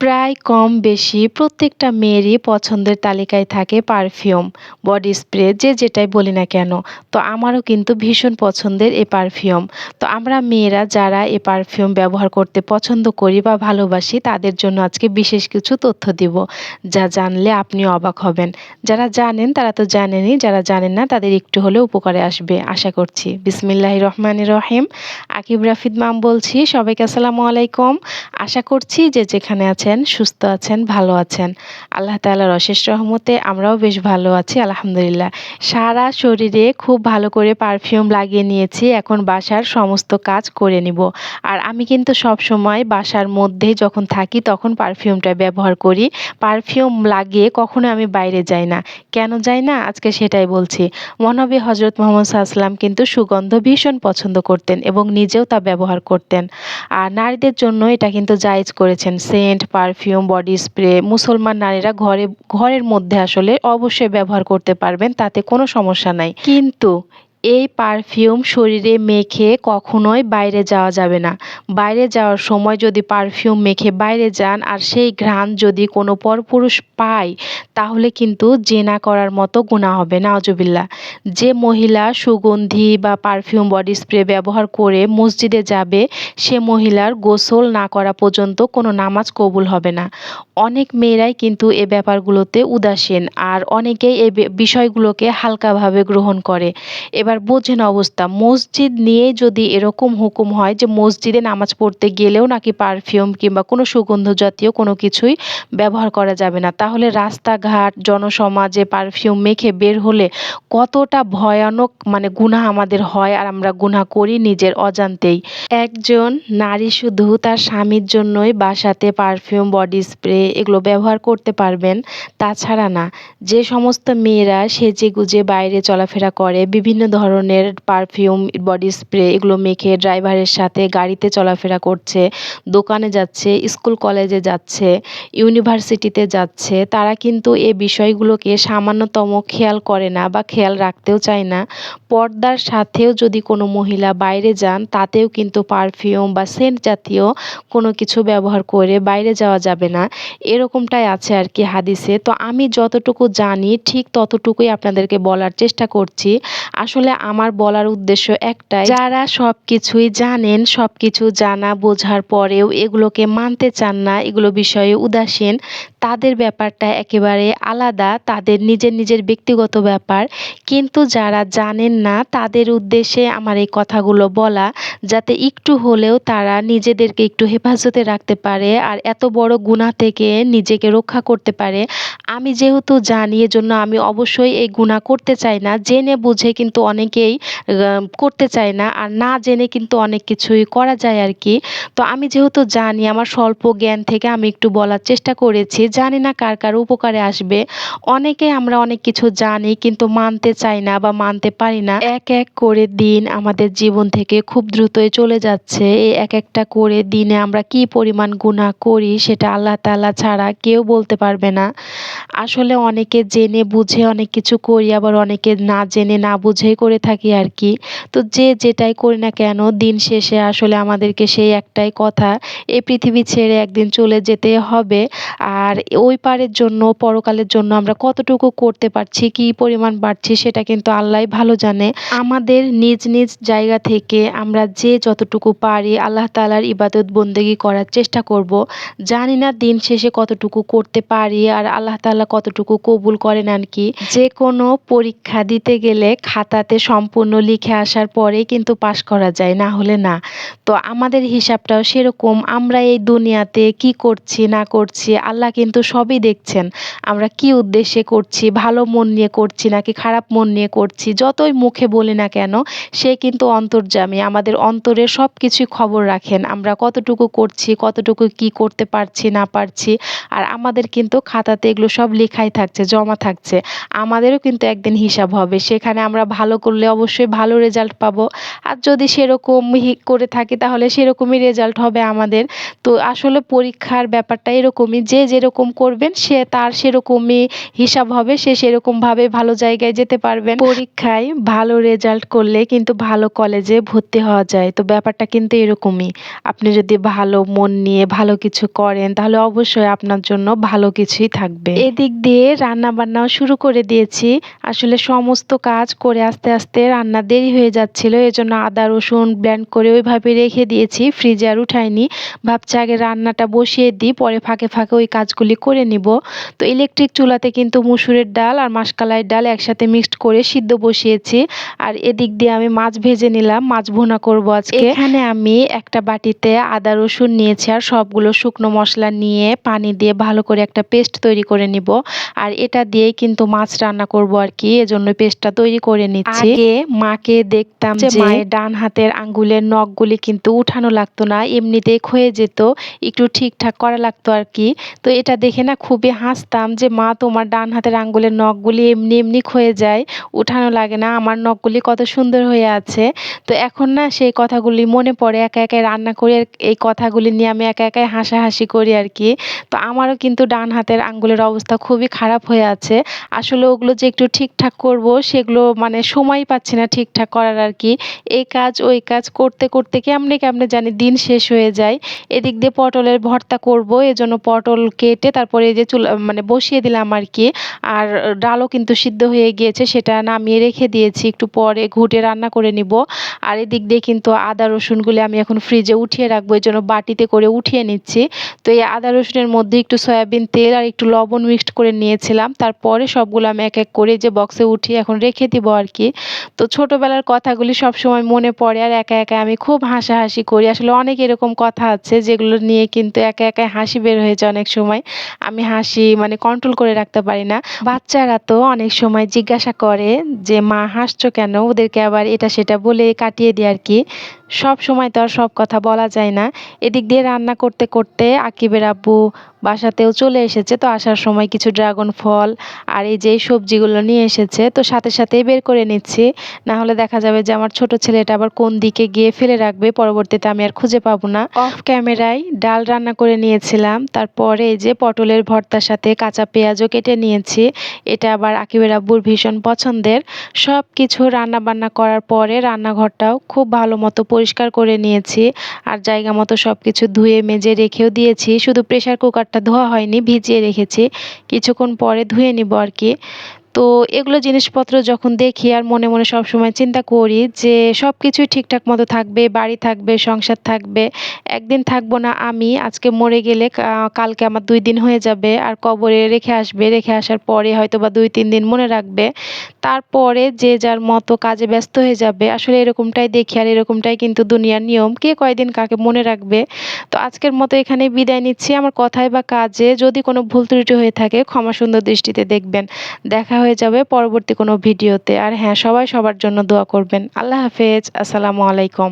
প্রায় কম বেশি প্রত্যেকটা মেয়েরই পছন্দের তালিকায় থাকে পারফিউম, বডি স্প্রে, যে যেটাই বলি না কেন। তো আমারও কিন্তু ভীষণ পছন্দের এই পারফিউম। তো আমরা মেয়েরা যারা এই পারফিউম ব্যবহার করতে পছন্দ করি বা ভালোবাসি, তাদের জন্য আজকে বিশেষ কিছু তথ্য দিব, যা জানলে আপনি অবাক হবেন। যারা জানেন, তারা তো জানেনই, যারা জানেন না, তাদের একটু হলেও উপকারে আসবে, আশা করছি। বিসমিল্লাহ রহমান রহিম। আকিব রাফিদ মাম বলছি, সবাইকে আসসালামু আলাইকুম। আশা করছি যে যেখানে আছে আছেন, সুস্থ আছেন, ভালো আছেন। আল্লাহ তালার অশেষ রহমতে আমরাও বেশ ভালো আছি, আলহামদুলিল্লাহ। সারা শরীরে খুব ভালো করে পারফিউম লাগিয়ে নিয়েছি, এখন বাসার সমস্ত কাজ করে নিব। আর আমি কিন্তু সব সময় বাসার মধ্যে যখন থাকি তখন পারফিউমটা ব্যবহার করি। পারফিউম লাগিয়ে কখনো আমি বাইরে যাই না। কেন যাই না? আজকে সেটাই বলছি। মহানবী হজরত মোহাম্মদ সাল্লাম কিন্তু সুগন্ধ ভীষণ পছন্দ করতেন এবং নিজেও তা ব্যবহার করতেন। আর নারীদের জন্য এটা কিন্তু জায়েজ করেছেন। সেন্ট পারফিউম, বডি স্প্রে, মুসলমান নারীরা ঘরে, ঘরের মধ্যে আসলে অবশ্যই ব্যবহার করতে পারবেন, তাতে কোনো সমস্যা নাই। কিন্তু এই পারফিউম শরীরে মেখে কখনোই বাইরে যাওয়া যাবে না। বাইরে যাওয়ার সময় যদি পারফিউম মেখে বাইরে যান আর সেই ঘ্রাণ যদি কোনো পরপুরুষ পায়, তাহলে কিন্তু জেনা করার মতো গুণা হবে নাওজবিল্লা যে মহিলা সুগন্ধি বা পারফিউম বডি স্প্রে ব্যবহার করে মসজিদে যাবে, সে মহিলার গোসল না করা পর্যন্ত কোনো নামাজ কবুল হবে না। অনেক মেয়েরাই কিন্তু এ ব্যাপারগুলোতে উদাসীন আর অনেকেই এই বিষয়গুলোকে হালকাভাবে গ্রহণ করে। এবার বোঝেন অবস্থা। মসজিদ নিয়ে যদি এরকম হুকুম হয় যে মসজিদে নামাজ পড়তে গেলেও নাকি পারফিউম কিংবা কোনো সুগন্ধ জাতীয় কোনো কিছুই ব্যবহার করা যাবে না। তাহলে রাস্তাঘাট, জনসমাজে পারফিউম মেখে বের হলে কতটা ভয়ানক মানে গুণা আমাদের হয় আর আমরা গুণা করি নিজের অজান্তেই। একজন নারী শুধু তার স্বামীর জন্যই বাসাতে পারফিউম, বডি স্প্রে এগুলো ব্যবহার করতে পারবেন, তাছাড়া না। যে সমস্ত মেয়েরা সেজে গুজে বাইরে চলাফেরা করে, বিভিন্ন ধরনের পারফিউম বডি স্প্রে এগুলো মেখে ড্রাইভারের সাথে গাড়িতে চলাফেরা করছে, দোকানে যাচ্ছে স্কুল কলেজে যাচ্ছে ইউনিভার্সিটিতে যাচ্ছে, তারা কিন্তু এ বিষয়গুলোকে সামান্যতম খেয়াল করে না বা খেয়াল রাখতেও চায় না। পর্দার সাথেও যদি কোনো মহিলা বাইরে যান, তাতেও কিন্তু পারফিউম বা সেন্ট জাতীয় কোনো কিছু ব্যবহার করে বাইরে যাওয়া যাবে না। এরকমটাই আছে আর কি হাদিসে। তো আমি যতটুকু জানি, ঠিক ততটুকুই আপনাদেরকে বলার চেষ্টা করছি। আসলে আমার বলার উদ্দেশ্য একটাই। যারা সবকিছুই জানেন, সবকিছু জানা বোঝার পরেও এগুলোকে মানতে চান না, এগুলো বিষয়ে উদাসীন তাদের ব্যাপারটা একেবারে আলাদা, তাদের নিজের নিজের ব্যক্তিগত ব্যাপার। কিন্তু যারা জানেন না, তাদের উদ্দেশ্যে আমার এই কথাগুলো বলা, যাতে একটু হলেও তারা নিজেদেরকে একটু হেফাজতে রাখতে পারে আর এত বড় গুণা থেকে নিজেকে রক্ষা করতে পারে। আমি যেহেতু জানি, এজন্য আমি অবশ্যই এই গুণা করতে চাই না। জেনে বুঝে কিন্তু অনেকেই করতে চায় না আর না জেনে কিন্তু অনেক কিছুই করা যায় আর কি। তো আমি যেহেতু জানি, আমার স্বল্প জ্ঞান থেকে আমি একটু বলার চেষ্টা করেছি জানি না কার কার উপকারে আসবে। অনেকে আমরা অনেক কিছু জানি কিন্তু মানতে চাই না বা মানতে পারি না। এক এক করে দিন আমাদের জীবন থেকে খুব দ্রুতই চলে যাচ্ছে। এই এক একটা করে দিনে আমরা কি পরিমাণ গুণা করি সেটা আল্লাহ তাআলা ছাড়া কেউ বলতে পারবে না। আসলে অনেকে জেনে বুঝে অনেক কিছু করি, আবার অনেকে না জেনে না বুঝেই করে থাকি আর কি। তো যে যেটাই করি না কেন, দিন শেষে আসলে আমাদেরকে সেই একটাই কথা এই পৃথিবী ছেড়ে একদিন চলে যেতে হবে। আর ওই পারের জন্য, পরকালের জন্য আমরা কতটুকু করতে পারছি, কি পরিমাণ বাড়ছি সেটা কিন্তু আল্লাহ ভালো জানে। আমাদের নিজ নিজ জায়গা থেকে আমরা যে যতটুকু পারি আল্লাহ তালার ইবাদত বন্দেগি করার চেষ্টা করব। জানি না দিন শেষে কতটুকু করতে পারি আর আল্লাহ তালা কতটুকু কবুল করেন আর কি। যে কোনো পরীক্ষা দিতে গেলে খাতাতে সম্পূর্ণ লিখে আসার পরেই কিন্তু পাশ করা যায়, না হলে না। তো আমাদের হিসাবটাও সেরকম, আমরা এই দুনিয়াতে কি করছি, না করছি, আল্লাহ কিন্তু সবই দেখছেন। আমরা কি উদ্দেশ্যে করছি, ভালো মন নিয়ে করছি নাকি খারাপ মন নিয়ে করছি, যতই মুখে বলি না কেন, সে কিন্তু অন্তর্যামী। আমাদের অন্তরে সব কিছুই খবর রাখেন, আমরা কতটুকু করছি, কতটুকু কি করতে পারছি, না পারছি। আর আমাদের কিন্তু খাতাতে এগুলো সব লেখাই থাকছে, জমা থাকছে। আমাদেরও কিন্তু একদিন হিসাব হবে, সেখানে আমরা ভালো করলে অবশ্যই ভালো রেজাল্ট পাবো। আর যদি সেরকম করে থাকি, তাহলে সেরকমই রেজাল্ট হবে আমাদের। তো আসলে পরীক্ষার ব্যাপারটা এরকমই, যে যেরকম যেরকম করবেন সে তার সেরকমই হিসাব হবে সে সেরকমভাবে ভালো জায়গায় যেতে পারবেন। পরীক্ষায় ভালো রেজাল্ট করলে কিন্তু ভালো কলেজে ভর্তি হওয়া যায়। তো ব্যাপারটা কিন্তু এরকমই। আপনি যদি ভালো মন নিয়ে ভালো কিছু করেন তাহলে অবশ্যই আপনার জন্য ভালো কিছুই থাকবে। এদিক দিয়ে রান্না বান্নাও শুরু করে দিয়েছি। আসলে সমস্ত কাজ করে আস্তে আস্তে রান্না দেরি হয়ে যাচ্ছিল এজন্য আদা রসুন ব্ল্যান্ড করে ওইভাবে রেখে দিয়েছি। ফ্রিজে আর উঠাইনি। ভাবছি আগে রান্নাটা বসিয়ে দিই পরে ফাঁকে ফাঁকে ওই কাজগুলি করে নিব। তো ইলেকট্রিক চুলাতে কিন্তু মুসুরের ডাল আর মাসকালাই ডাল একসাথে মিক্সড করে সিদ্ধ বসিয়েছি। আর এদিক দিয়ে আমি মাছ ভেজে নিলাম মাছ ভোনা করব আজকে। এখানে আমি একটা বাটিতে আদা রসুন নিয়েছি আর সবগুলো শুকনো মশলা নিয়ে পানি দিয়ে ভালো করে একটা পেস্ট তৈরি করে নিব। আর এটা দিয়েই কিন্তু মাছ রান্না করব আর কি এজন্য পেস্টটা তৈরি করে নিচ্ছি। আগে মাকে দেখতাম যে মায়ের ডান হাতের আঙ্গুলের নখগুলি কিন্তু উঠানো লাগতো না এমনিতেই ক্ষয়ে যেত একটু ঠিকঠাক করা লাগতো আর কি। তো এটা দেখে না খুবই হাসতাম যে, মা, তোমার ডান হাতের আঙ্গুলের নখগুলি এমনি এমনি ক্ষয়ে যায়, উঠানো লাগে না, আমার নখগুলি কত সুন্দর হয়ে আছে। তো এখন না সেই কথাগুলি মনে পড়ে, একা একাই রান্না করে এই কথাগুলি নিয়ে আমি একা একাই হাসাহাসি করি আর কি। তো আমারও কিন্তু ডান হাতের আঙ্গুলের অবস্থা খুবই খারাপ হয়ে আছে। আসলে ওগুলো যে একটু ঠিকঠাক করব, সেগুলো মানে সময় পাচ্ছি না ঠিকঠাক করার আর কি। এই কাজ, ওই কাজ করতে করতে কেমনে কেমনে জানি দিন শেষ হয়ে যায়। এদিক দিয়ে পটলের ভর্তা করব, এজন্য পটল কেটে তারপরে এই যে চুলা মানে বসিয়ে দিলাম আর কি আর ডালও কিন্তু সিদ্ধ হয়ে গিয়েছে, সেটা নামিয়ে রেখে দিয়েছি, একটু পরে ঘুটে রান্না করে নিব। আর এদিক দিয়ে কিন্তু আদা রসুনগুলি আমি এখন ফ্রিজে উঠিয়ে রাখব, এই জন্য বাটিতে করে উঠিয়ে নিচ্ছি। তো এই আদা রসুনের মধ্যে একটু সয়াবিন তেল আর একটু লবণ মিক্সড করে নিয়েছিলাম। তারপরে সবগুলো আমি এক এক করে যে বক্সে উঠিয়ে এখন রেখে দিব আর কি তো ছোটোবেলার কথাগুলি সব সময় মনে পড়ে, আর একা একা আমি খুব হাসাহাসি করি। আসলে অনেক এরকম কথা আছে, যেগুলো নিয়ে কিন্তু একা একাই হাসি বের হয়েছে অনেক সময়। আমি হাসি মানে কন্ট্রোল করে রাখতে পারি না। বাচ্চারা তো অনেক সময় জিজ্ঞাসা করে যে, মা, হাসছো কেন? ওদেরকে আবার এটা সেটা বলে কাটিয়ে দিই আর কি। সব সময় তো আর সব কথা বলা যায় না। এদিক দিয়ে রান্না করতে করতে আকিবের আব্বু বাসাতেও চলে এসেছে। তো আসার সময় কিছু ড্রাগন ফল আর এই যে সবজিগুলো নিয়ে এসেছে তো সাথে সাথেই বের করে নিচ্ছি। না হলে দেখা যাবে যে আমার ছোট ছেলেটা আবার কোন দিকে গিয়ে ফেলে রাখবে পরবর্তীতে আমি আর খুঁজে পাবো না। অফ ক্যামেরায় ডাল রান্না করে নিয়েছিলাম। তারপরে এই যে পটলের ভর্তার সাথে কাঁচা পেঁয়াজও কেটে নিয়েছি। এটা আবার আকিবের আব্বুর ভীষণ পছন্দের। সব কিছু রান্না বান্না করার পরে রান্নাঘরটাও খুব ভালো মতো পরিষ্কার করে নিয়েছি আর জায়গা মতো সব কিছু ধুয়ে, মেজে রেখেও দিয়েছি। শুধু প্রেশার কুকারটা ধোয়া হয়নি, ভিজিয়ে রেখেছি। কিছুক্ষণ পরে ধুয়ে নিব আর কি। তো এগুলো জিনিসপত্র যখন দেখি আর মনে মনে সব সময় চিন্তা করি যে সব কিছুই ঠিকঠাক মতো থাকবে, বাড়ি থাকবে, সংসার থাকবে, একদিন থাকব না আমি, আজকে মরে গেলে কালকে আমার দুই দিন হয়ে যাবে আর কবরে রেখে আসবে, রেখে আসার পরে হয়তো বা দুই, তিন দিন মনে রাখবে। তারপরে যে যার মতো কাজে ব্যস্ত হয়ে যাবে, আসলে এরকমটাই দেখি আর এরকমটাই কিন্তু দুনিয়ার নিয়ম, কে কয়দিন কাকে মনে রাখবে। তো আজকের মতো এখানে বিদায় নিচ্ছি, আমার কথায় বা কাজে যদি কোনো ভুল ত্রুটি হয়ে থাকে ক্ষমা সুন্দর দৃষ্টিতে দেখবেন। দেখা হয়ে যাবে পরবর্তী কোনো ভিডিওতে। আর হ্যাঁ সবাই সবার জন্য দোয়া করবেন। আল্লাহ হাফেজ। আসসালামু আলাইকুম।